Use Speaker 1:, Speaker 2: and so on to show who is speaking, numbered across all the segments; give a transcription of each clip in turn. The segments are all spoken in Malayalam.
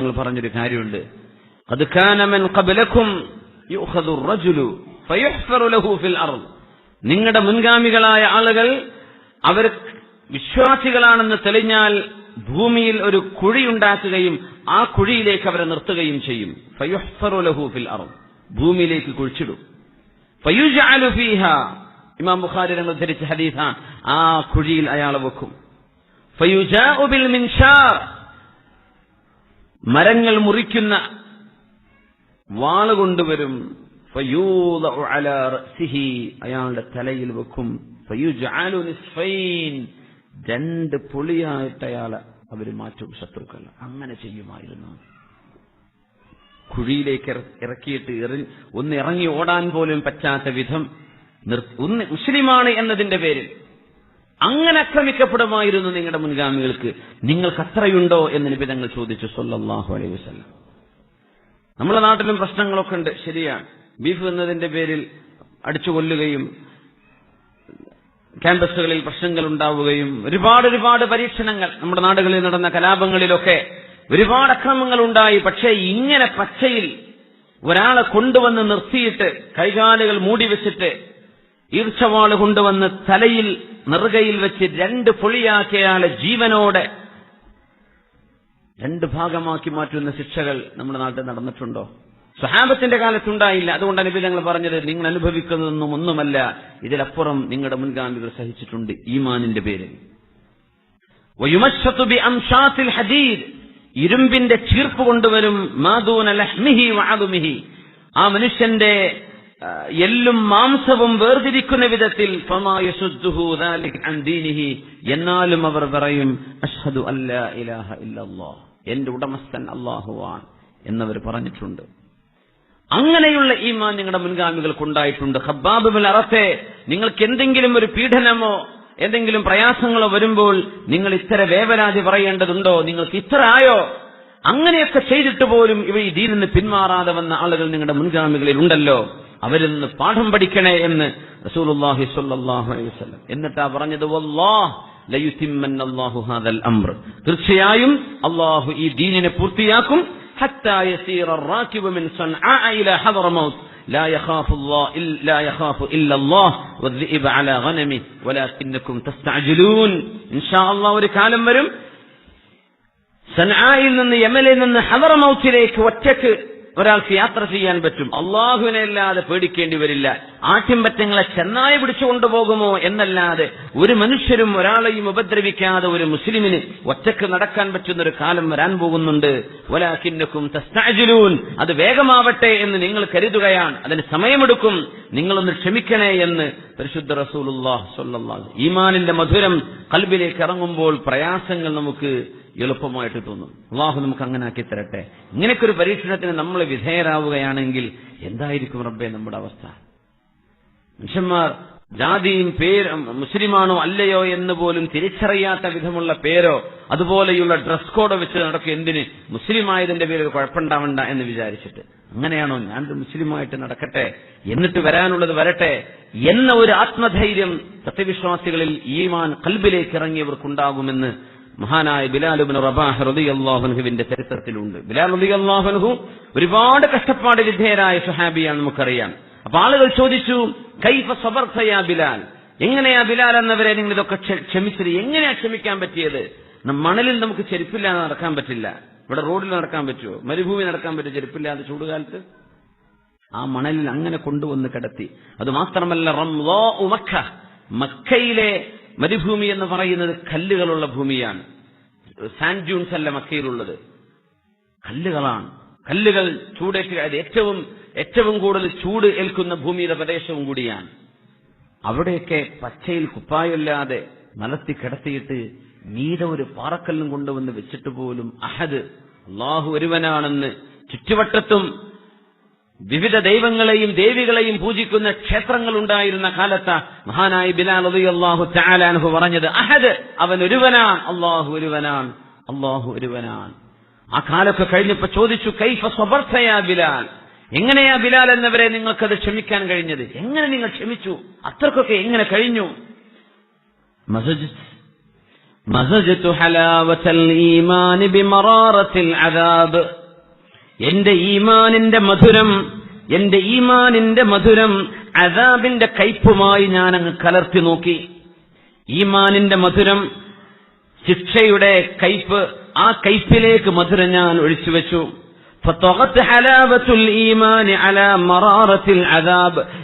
Speaker 1: നിങ്ങൾ പറഞ്ഞൊരു കാര്യമുണ്ട്. അത് കാനമൻ കബലക്കും നിങ്ങളുടെ മുൻഗാമികളായ ആളുകൾ അവർ വിശ്വാസികളാണെന്ന് തെളിഞ്ഞാൽ ഭൂമിയിൽ ഒരു കുഴി ഉണ്ടാക്കുകയും ആ കുഴിയിലേക്ക് അവരെ നിർത്തുകയും ചെയ്യും. ഫയുഹ്ഫറുലഹൂഫിൽ ലഹു ഫിൽ അർദ്. ഭൂമിയിലേക്ക് കുഴിച്ചിടും. ഫയുജഅലു ഫീഹ. ഇമാം ബുഖാരി ഞങ്ങൾ ധരിച്ച ഹദീസ ആ കുഴിയിൽ അയാളെ വെക്കും. ഫയുജാഉ ബിൽ മിൻഷാർ. മരങ്ങൾ മുറിക്കുന്ന വാൾ കൊണ്ടുവരും ഫയൂദഉ അലാ റഅസിഹി. അയാളുടെ തലയിൽ വെക്കും. രണ്ട് പൊളിയായിട്ട് അയാളെ അവർ മാറ്റും ശത്രുക്കൾ. അങ്ങനെ ചെയ്യുമായിരുന്നു. കുഴിയിലേക്ക് ഇറക്കിയിട്ട് ഒന്ന് ഇറങ്ങി ഓടാൻ പോലും പറ്റാത്ത വിധം ഒന്ന് മുസ്ലിമാണ് എന്നതിന്റെ പേരിൽ അങ്ങനെ ആക്രമിക്കപ്പെടുമായിരുന്നു നിങ്ങളുടെ മുൻഗാമികൾക്ക്. നിങ്ങൾക്ക് അത്രയുണ്ടോ എന്ന് നിബിധങ്ങൾ ചോദിച്ചു സൊല്ലാഹു അലൈഹി വസല്ലം. നമ്മുടെ നാട്ടിലും പ്രശ്നങ്ങളൊക്കെ ഉണ്ട്. ശരിയാണ്. ബീഫ് എന്നതിന്റെ പേരിൽ അടിച്ചു കൊല്ലുകയും ക്യാമ്പസുകളിൽ പ്രശ്നങ്ങൾ ഉണ്ടാവുകയും ഒരുപാട് ഒരുപാട് പരീക്ഷണങ്ങൾ. നമ്മുടെ നാടുകളിൽ നടന്ന കലാപങ്ങളിലൊക്കെ ഒരുപാട് അക്രമങ്ങൾ ഉണ്ടായി. പക്ഷേ ഇങ്ങനെ പച്ചയിൽ ഒരാളെ കൊണ്ടുവന്ന് നിർത്തിയിട്ട് കൈകാലുകൾ മൂടി വെച്ചിട്ട് ഈർച്ചവാൾ കൊണ്ടുവന്ന് തലയിൽ നെറുകയിൽ വെച്ച് രണ്ട് പൊളിയാക്കിയയാളെ ജീവനോടെ രണ്ട് ഭാഗമാക്കി മാറ്റുന്ന ശിക്ഷകൾ നമ്മുടെ നാട്ടിൽ നടന്നിട്ടുണ്ടോ? സ്വഹാബത്തിന്റെ കാലത്തുണ്ടായില്ല. അതുകൊണ്ടാണ് നബി ഞങ്ങൾ പറഞ്ഞത് നിങ്ങൾ അനുഭവിക്കുന്നതൊന്നും ഒന്നുമല്ല. ഇതിലപ്പുറം നിങ്ങളുടെ മുൻഗാമികൾ സഹിച്ചിട്ടുണ്ട്. ഈമാനിന്റെ പേരിൽ. ഇരുമ്പിന്റെ ചീർപ്പ് കൊണ്ടുവരും. ആ മനുഷ്യന്റെ എല്ലും മാംസവും വേർതിരിക്കുന്ന വിധത്തിൽ എന്നാലും അവർ പറയും അഷ്ഹദു അല്ലാ ഇലാഹ ഇല്ലല്ലാഹ് എന്റെ ഉടമസ്ഥൻ അല്ലാഹുവാണ് എന്നവർ പറഞ്ഞിട്ടുണ്ട്. അങ്ങനെയുള്ള ഈമാൻ നിങ്ങളുടെ മുൻഗാമികൾക്ക് ഉണ്ടായിട്ടുണ്ട് ഖബ്ബാബ് ബിൻ അറത്തെ നിങ്ങൾക്ക് എന്തെങ്കിലും ഒരു പീഡനമോ എന്തെങ്കിലും പ്രയാസങ്ങളോ വരുമ്പോൾ നിങ്ങൾ ഇത്ര വേവരാതി പറയേണ്ടതുണ്ടോ? നിങ്ങൾക്ക് ഇത്ര ആയോ? അങ്ങനെയൊക്കെ ചെയ്തിട്ട് പോലും ഇവ ഈ ദീനിന്ന് പിന്മാറാതെ വന്ന ആളുകൾ നിങ്ങളുടെ മുൻഗാമികളിൽ ഉണ്ടല്ലോ അവരിൽ നിന്ന് പാഠം പഠിക്കണേ എന്ന് റസൂലുള്ളാഹി സ്വല്ലല്ലാഹു അലൈഹി വസല്ലം എന്നിട്ടാ പറഞ്ഞത് വല്ലാഹ് ലയുതിമ്മന്ന അല്ലാഹു ഹാദൽ അംർ തീർച്ചയായും അല്ലാഹു ഈ ദീനിനെ പൂർത്തിയാക്കും حتى يسير الراكب من صنعاء إلى حضرموت لا يخاف الله إلا لا يخاف إلا الله والذئب على غنمه ولكنكم تستعجلون إن شاء الله ഒരു കാലം വരും സൻആയിൽ നിന്ന് യമനിൽ നിന്ന് ഹദറമൗത്തിലേക്ക് ഒറ്റക്ക് ഒരാൾക്ക് യാത്ര ചെയ്യാൻ പറ്റും. അള്ളാഹുവിനെ അല്ലാതെ പേടിക്കേണ്ടി വരില്ല. ആട്ടിൻപറ്റങ്ങളെ ചെന്നായ പിടിച്ചു എന്നല്ലാതെ ഒരു മനുഷ്യരും ഒരാളെയും ഉപദ്രവിക്കാതെ ഒരു മുസ്ലിമിന് ഒറ്റയ്ക്ക് നടക്കാൻ പറ്റുന്ന ഒരു കാലം വരാൻ പോകുന്നുണ്ട്. ഒലാക്കിന്നക്കും അത് വേഗമാവട്ടെ എന്ന് നിങ്ങൾ കരുതുകയാണ്. അതിന് സമയമെടുക്കും. നിങ്ങളൊന്ന് ക്ഷമിക്കണേ എന്ന് പരിശുദ്ധ റസൂൽ ഈമാനിന്റെ മധുരം കൽബിലേക്ക് ഇറങ്ങുമ്പോൾ പ്രയാസങ്ങൾ നമുക്ക് എളുപ്പമായിട്ട് തോന്നും. അള്ളാഹു നമുക്ക് അങ്ങനെ ആക്കി തരട്ടെ. ഇങ്ങനെയൊക്കെ ഒരു പരീക്ഷണത്തിന് നമ്മൾ വിധേയരാവുകയാണെങ്കിൽ എന്തായിരിക്കും റബ്ബെ നമ്മുടെ അവസ്ഥ? മനുഷ്യന്മാർ ജാതിയും പേര് മുസ്ലിമാണോ അല്ലയോ എന്ന് പോലും തിരിച്ചറിയാത്ത വിധമുള്ള പേരോ അതുപോലെയുള്ള ഡ്രസ് കോഡോ വെച്ച് നടക്കും. എന്തിന്? മുസ്ലിം ആയതിന്റെ പേരിൽ കുഴപ്പമുണ്ടാവണ്ട എന്ന് വിചാരിച്ചിട്ട്. അങ്ങനെയാണോ ഞാൻ മുസ്ലിമായിട്ട് നടക്കട്ടെ? എന്നിട്ട് വരാനുള്ളത് വരട്ടെ? എന്ന ഒരു ആത്മധൈര്യം സത്യവിശ്വാസികളിൽ ഈമാൻ കൽബിലേക്ക് ഇറങ്ങിയവർക്കുണ്ടാകുമെന്ന് മഹാനായ ബിലാലുബിൻ റബാഹ് റളിയല്ലാഹുവിന്റെ ചരിത്രത്തിലുണ്ട്. ബിലാൽ റളിയല്ലാഹുൻഹു ഒരുപാട് കഷ്ടപ്പാട് വിധേയരായ സുഹാബിയാണ് നമുക്കറിയാം. അപ്പൊ ആളുകൾ ചോദിച്ചു കൈഫ സബർത്തയാ ബിലാൽ? എങ്ങനെയാ ബിലാൽ എന്നവരെ നിങ്ങൾ ഇതൊക്കെ ക്ഷ- ക്ഷമിച്ചത്? എങ്ങനെയാ ക്ഷമിക്കാൻ പറ്റിയത്? മണലിൽ നമുക്ക് ചെരുപ്പില്ലാതെ നടക്കാൻ പറ്റില്ല. ഇവിടെ റോഡിൽ നടക്കാൻ പറ്റുമോ മരുഭൂമി നടക്കാൻ പറ്റുമോ ചെരുപ്പില്ലാതെ ചൂടുകാലത്ത്? ആ മണലിൽ അങ്ങനെ കൊണ്ടുവന്ന് കിടത്തി. അത് മാത്രമല്ല മക്കയിലെ മരുഭൂമി എന്ന് പറയുന്നത് കല്ലുകളുള്ള ഭൂമിയാണ്. സാൻഡ് ഡ്യൂൺസ് അല്ല മക്കയിലുള്ളത്. കല്ലുകളാണ്. കല്ലുകൾ ചൂടേറ്റ് അത് ഏറ്റവും ഏറ്റവും കൂടുതൽ ചൂട് ഏൽക്കുന്ന ഭൂമിയുടെ പ്രദേശവും കൂടിയാണ്. അവിടെയൊക്കെ പച്ചയിൽ കുപ്പായമില്ലാതെ മലത്തി കിടത്തിയിട്ട് മീത ഒരു പാറക്കല്ലും കൊണ്ടുവന്ന് വെച്ചിട്ട് പോലും അഹദ് അള്ളാഹു ഒരുവനാണെന്ന് ചുറ്റുവട്ടത്തും വിവിധ ദൈവങ്ങളെയും ദേവികളെയും പൂജിക്കുന്ന ക്ഷേത്രങ്ങൾ ഉണ്ടായിരുന്ന കാലത്ത് മഹാനായി ബിലാൽ അലി അള്ളാഹു ചാലാൻഹു പറഞ്ഞത് അഹദ് അവൻ ഒരുവനാണ് അള്ളാഹു ഒരുവനാണ് അള്ളാഹു ഒരുവനാണ്. ആ കാലൊക്കെ കഴിഞ്ഞപ്പോ ചോദിച്ചു കൈഫ സ്വബർത്തയാ ബിലാൽ? എങ്ങനെയാ ബിലാൽ എന്നവരെ നിങ്ങൾക്കത് ക്ഷമിക്കാൻ കഴിഞ്ഞത്? എങ്ങനെ നിങ്ങൾ ക്ഷമിച്ചു? അത്രക്കൊക്കെ എങ്ങനെ കഴിഞ്ഞു? മസജത്തു ഹലാവത്തൽ ഈമാനി ബിമറാറത്തിൽ അദാബ്. എന്റെ ഈമാനിന്റെ മധുരം എന്റെ ഈമാനിന്റെ മധുരം അദാബിന്റെ കയ്പുമായി ഞാൻ അങ്ങ് കലർത്തി നോക്കി. ഈമാനിന്റെ മധുരം ശിക്ഷയുടെ കയ്പ് ആ കയ്പിലേക്ക് മധുരം ഞാൻ ഒഴിച്ചു വെച്ചു.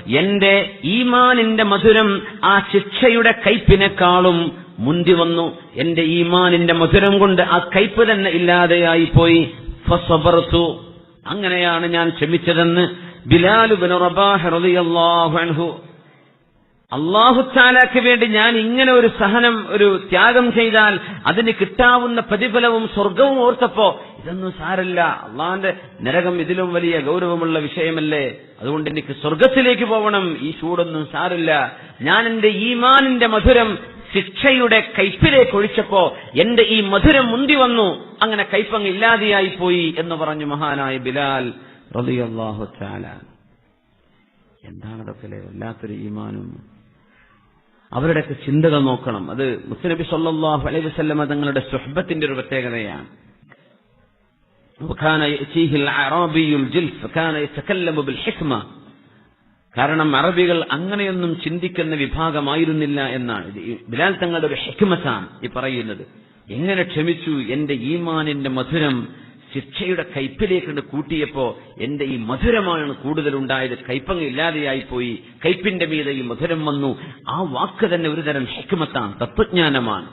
Speaker 1: എന്റെ ഈമാനിന്റെ മധുരം ആ ശിക്ഷയുടെ കയ്പിനെക്കാളും മുന്തി വന്നു. എന്റെ ഈമാനിന്റെ മധുരം കൊണ്ട് ആ കയ്പ് തന്നെ ഇല്ലാതെയായി പോയി അങ്ങനെയാണ് ഞാൻ ക്ഷമിച്ചതെന്ന് അൻഹു. അള്ളാഹുത്താലാക്ക് വേണ്ടി ഞാൻ ഇങ്ങനെ ഒരു സഹനം ഒരു ത്യാഗം ചെയ്താൽ അതിന് കിട്ടാവുന്ന പ്രതിഫലവും സ്വർഗവും ഓർത്തപ്പോ ഇതൊന്നും സാരല്ല. അള്ളാന്റെ നരകം ഇതിലും വലിയ ഗൗരവമുള്ള വിഷയമല്ലേ? അതുകൊണ്ട് എനിക്ക് സ്വർഗത്തിലേക്ക് പോകണം ഈ ചൂടൊന്നും സാരില്ല. ഞാൻ എന്റെ ഈമാനിന്റെ മധുരം ശിക്ഷയുടെ കയ്പിലേക്ക് ഒഴിച്ചപ്പോ എന്റെ ഈ മധുരം മുന്തി വന്നു അങ്ങനെ കയ്പങ്ങ് ഇല്ലാതെയായി പോയി എന്ന് പറഞ്ഞു മഹാനായ ബിലാൽ റളിയല്ലാഹു തആല എന്താണ് അതൊക്കെ വല്ലാത്തൊരു ഈമാനും അവരുടെയൊക്കെ ചിന്തകൾ നോക്കണം അത് മുസ്നബി സല്ലല്ലാഹു അലൈഹി വസല്ലമ തങ്ങളുടെ സുഹബത്തിന്റെ ഒരു പ്രത്യേകതയാണ് وكان يأتيه الأعرابي الجلف فكان يتكلم بالحكمة കാരണം അറബികൾ അങ്ങനെയൊന്നും ചിന്തിക്കുന്ന വിഭാഗമായിരുന്നില്ല എന്നാണ്. ബിലാൽ തങ്ങളുടെ ഒരു ഹെക്മസാണ് ഈ പറയുന്നത്. എങ്ങനെ ക്ഷമിച്ചു എന്റെ ഈമാനിന്റെ മധുരം ശിക്ഷയുടെ കയ്പിലേക്ക് കൂട്ടിയപ്പോ എന്റെ ഈ മധുരമാണ് കൂടുതൽ ഉണ്ടായത് കയ്പങ്ങ് ഇല്ലാതെയായി പോയി കയ്പിന്റെ മീതെ ഈ മധുരം വന്നു. ആ വാക്ക് തന്നെ ഒരുതരം ഹെക്മത്താണ് തത്വജ്ഞാനമാണ്.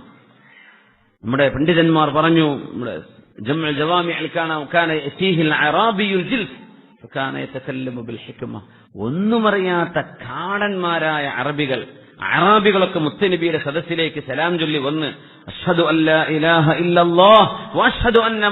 Speaker 1: നമ്മുടെ പണ്ഡിതന്മാർ പറഞ്ഞു നമ്മുടെ ജവാമി അൽക്കാന ഒന്നുമറിയാത്ത കാടന്മാരായ അറബികൾ അറാബികളൊക്കെ മുത്തനബിയുടെ സദസ്സിലേക്ക് സലാം ചൊല്ലി വന്ന് ഇല്ലല്ലാഹ് അന്ന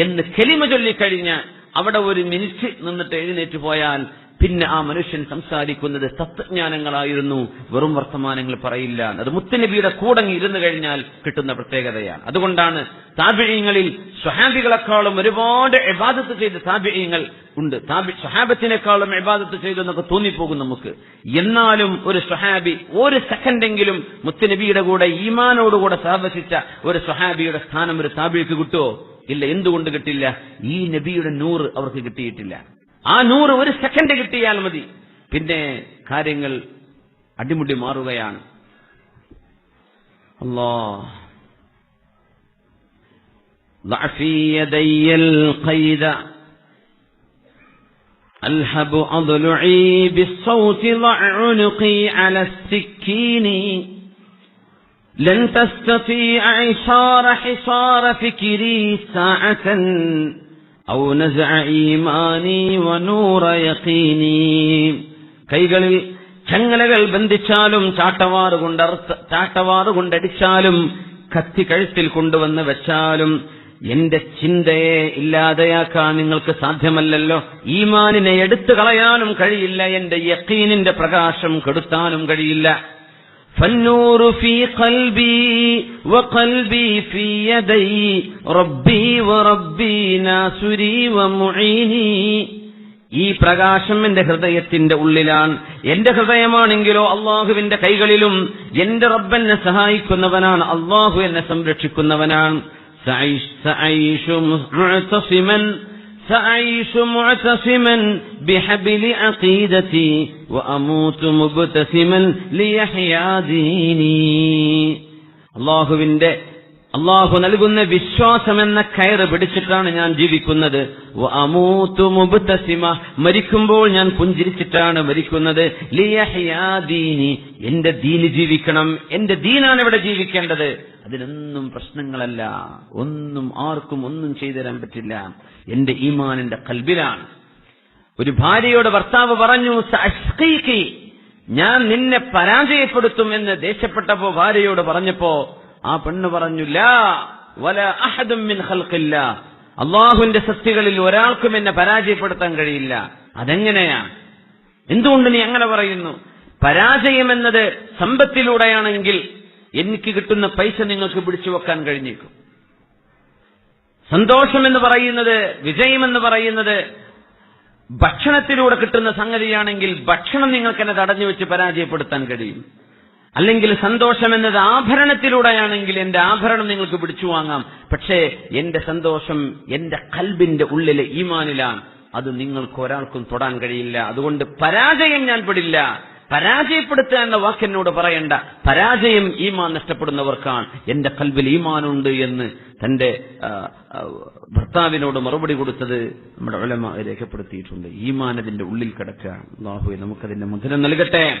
Speaker 1: എന്ന് കലിമ ചൊല്ലിക്കഴിഞ്ഞ് അവിടെ ഒരു മിനിറ്റ് നിന്നിട്ട് എഴുന്നേറ്റ് പോയാൽ പിന്നെ ആ മനുഷ്യൻ സംസാരിക്കുന്നത് തത്വജ്ഞാനങ്ങളായിരുന്നു. വെറും വർത്തമാനങ്ങൾ പറയില്ല. അത് മുത്തനബിയുടെ കൂടങ്ങി ഇരുന്നു കഴിഞ്ഞാൽ കിട്ടുന്ന പ്രത്യേകതയാണ്. അതുകൊണ്ടാണ് താപിഴയങ്ങളിൽ സ്വഹാബികളെക്കാളും ഒരുപാട് എബാദത്ത് ചെയ്ത താപിഴയങ്ങൾ ഉണ്ട്. സ്വഹാബത്തിനേക്കാളും എബാദത്ത് ചെയ്തു എന്നൊക്കെ തോന്നിപ്പോകും നമുക്ക്. എന്നാലും ഒരു സ്വഹാബി ഒരു സെക്കൻഡെങ്കിലും മുത്തനബിയുടെ കൂടെ ഈമാനോടുകൂടെ സഹവസിച്ച ഒരു സ്വഹാബിയുടെ സ്ഥാനം ഒരു താബിഴ്ക്ക് കിട്ടുമോ? ഇല്ല. എന്തുകൊണ്ട് കിട്ടില്ല? ഈ നബിയുടെ നൂറ് അവർക്ക് കിട്ടിയിട്ടില്ല. ആ നൂറ് ഒരു സെക്കൻഡ് കിട്ടിയാൽ മതി പിന്നെ കാര്യങ്ങൾ അടിമുടി മാറുകയാണ് അല്ലാ ضعفي يدي القيد ألهب أضلعي بالصوت ضع عنقي على السكين لن تستطيع عشار حصار فكري ساعة ഔ നസഅ ഈമാനി വനൂറ യഖീനി. കൈകളിൽ ചങ്ങലകൾ ബന്ധിച്ചാലും ചാട്ടവാറ് കൊണ്ട് ചാട്ടവാറ് കൊണ്ടടിച്ചാലും കത്തി കഴുത്തിൽ കൊണ്ടുവന്ന് വെച്ചാലും എന്റെ ചിന്തയെ ഇല്ലാതെയാക്കാൻ നിങ്ങൾക്ക് സാധ്യമല്ലല്ലോ. ഈമാനിനെ എടുത്തു കളയാനും കഴിയില്ല. എന്റെ യക്കീനിന്റെ പ്രകാശം കെടുത്താനും കഴിയില്ല. فالنور في قلبي وقلبي في يدي ربي وربي ناصري ومعيني ഈ പ്രകാശം എന്റെ ഹൃദയത്തിന്റെ ഉള്ളിലാണ് എന്റെ ഹൃദയമാണെങ്കിലോ അള്ളാഹുവിന്റെ കൈകളിലും എന്റെ റബ്ബെന്നെ സഹായിക്കുന്നവനാണ് അള്ളാഹു എന്നെ സംരക്ഷിക്കുന്നവനാണ് സഅയ്ഷ്- സഅയ്ഷു മുഅ്തസിമൻ سأعيش معتصما بحبل عقيدتي وأموت مبتسما ليحيا ديني അള്ളാഹുവിന്റെ അള്ളാഹു നൽകുന്ന വിശ്വാസമെന്ന കയറ് പിടിച്ചിട്ടാണ് ഞാൻ ജീവിക്കുന്നത്. മരിക്കുമ്പോൾ ഞാൻ പുഞ്ചിരിച്ചിട്ടാണ് മരിക്കുന്നത്. എന്റെ ദീന് ജീവിക്കണം. എന്റെ ദീനാണ് ഇവിടെ ജീവിക്കേണ്ടത്. അതിനൊന്നും പ്രശ്നങ്ങളല്ല. ഒന്നും ആർക്കും ഒന്നും ചെയ്തു തരാൻ പറ്റില്ല. എന്റെ ഈമാനിന്റെ കൽബിലാണ്. ഒരു ഭാര്യയോട് ഭർത്താവ് പറഞ്ഞു "സഅഷ്ഖീകി, ഞാൻ നിന്നെ പരാജയപ്പെടുത്തും എന്ന് ദേഷ്യപ്പെട്ടപ്പോ ഭാര്യയോട് പറഞ്ഞപ്പോ ആ പെണ്ണ് പറഞ്ഞു ലാ അഹദും മിൻ അള്ളാഹുവിന്റെ സത്യകളിൽ ഒരാൾക്കും എന്നെ പരാജയപ്പെടുത്താൻ കഴിയില്ല. അതെങ്ങനെയാ? എന്തുകൊണ്ട് നീ അങ്ങനെ പറയുന്നു? പരാജയം എന്നത് സമ്പത്തിലൂടെയാണെങ്കിൽ എനിക്ക് കിട്ടുന്ന പൈസ നിങ്ങൾക്ക് പിടിച്ചു വെക്കാൻ കഴിഞ്ഞേക്കും. സന്തോഷം എന്ന് പറയുന്നത് വിജയമെന്ന് പറയുന്നത് ഭക്ഷണത്തിലൂടെ കിട്ടുന്ന സംഗതിയാണെങ്കിൽ ഭക്ഷണം നിങ്ങൾക്ക് എന്നെ തടഞ്ഞു വെച്ച് പരാജയപ്പെടുത്താൻ കഴിയും. അല്ലെങ്കിൽ സന്തോഷം എന്നത് ആഭരണത്തിലൂടെയാണെങ്കിൽ എന്റെ ആഭരണം നിങ്ങൾക്ക് പിടിച്ചു വാങ്ങാം. പക്ഷേ എന്റെ സന്തോഷം എന്റെ കൽബിന്റെ ഉള്ളിലെ ഈമാനിലാണ്. അത് നിങ്ങൾക്ക് ഒരാൾക്കും തൊടാൻ കഴിയില്ല. അതുകൊണ്ട് പരാജയം ഞാൻ പെടില്ല. പരാജയപ്പെടുത്തുക എന്ന വാക്കെന്നോട് പറയണ്ട. പരാജയം ഈമാൻ നഷ്ടപ്പെടുന്നവർക്കാണ്. എന്റെ കൽബിൽ ഈമാനുണ്ട് എന്ന് തന്റെ ഭർത്താവിനോട് മറുപടി കൊടുത്തത് നമ്മുടെ ഉലമ രേഖപ്പെടുത്തിയിട്ടുണ്ട്. ഈമാൻ അതിന്റെ ഉള്ളിൽ കിടക്കുക അള്ളാഹുവെ നമുക്കതിന്റെ മധുരം നൽകട്ടെ.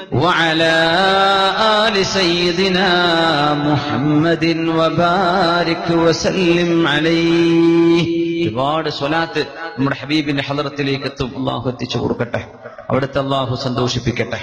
Speaker 2: وعلى آل سيدنا محمد وبارك وسلم عليه ഒരുപാട് സ്വലാത്ത് നമ്മുടെ ഹബീബിന്റെ ഹലറത്തിലേക്ക് എത്തും അള്ളാഹു എത്തിച്ചു കൊടുക്കട്ടെ അവിടുത്തെ അള്ളാഹു സന്തോഷിപ്പിക്കട്ടെ